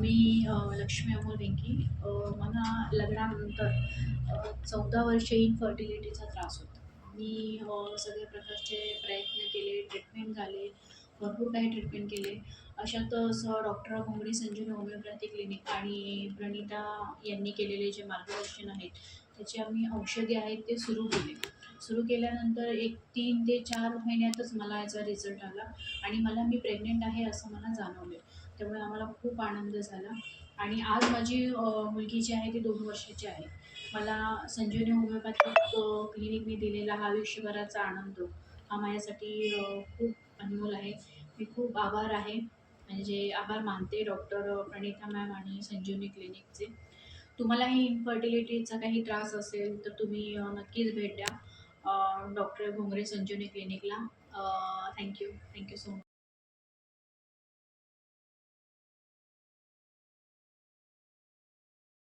मी लक्ष्मी अमोल वेंकी मला लग्नानंतर चौदा वर्षे इनफर्टिलिटीचा त्रास होता. मी सगळ्या प्रकारचे प्रयत्न केले ट्रीटमेंट झाले भरपूर काही ट्रीटमेंट केले. अशातच doctor Ghongade Sanjivani homeopathy clinic आणि प्रणिता यांनी केलेले जे मार्गदर्शन आहेत त्याचे आम्ही औषधे आहेत ते सुरू केले. सुरू केल्यानंतर एक तीन ते चार महिन्यातच मला याचा रिझल्ट आला आणि मला मी प्रेग्नेंट आहे असं मला जाणवले. त्यामुळे आम्हाला खूप आनंद झाला. आणि आज माझी मुलगी जी आहे ती दोन वर्षाची आहे. मला संजीवनी होमिओपॅथिक क्लिनिकने दिलेला. हा आयुष्यभराचा आनंद. हा माझ्यासाठी खूप अनमोल आहे. मी खूप आभार आहे. म्हणजे आभार मानते डॉक्टर प्रणिता मॅम आणि संजीवनी क्लिनिकचे तुम्हालाही इन्फर्टिलिटीचा काही त्रास असेल तर तुम्ही नक्कीच भेट द्या. Doctor Ghongare Sanjivani क्लिनिकला thank you thank you so much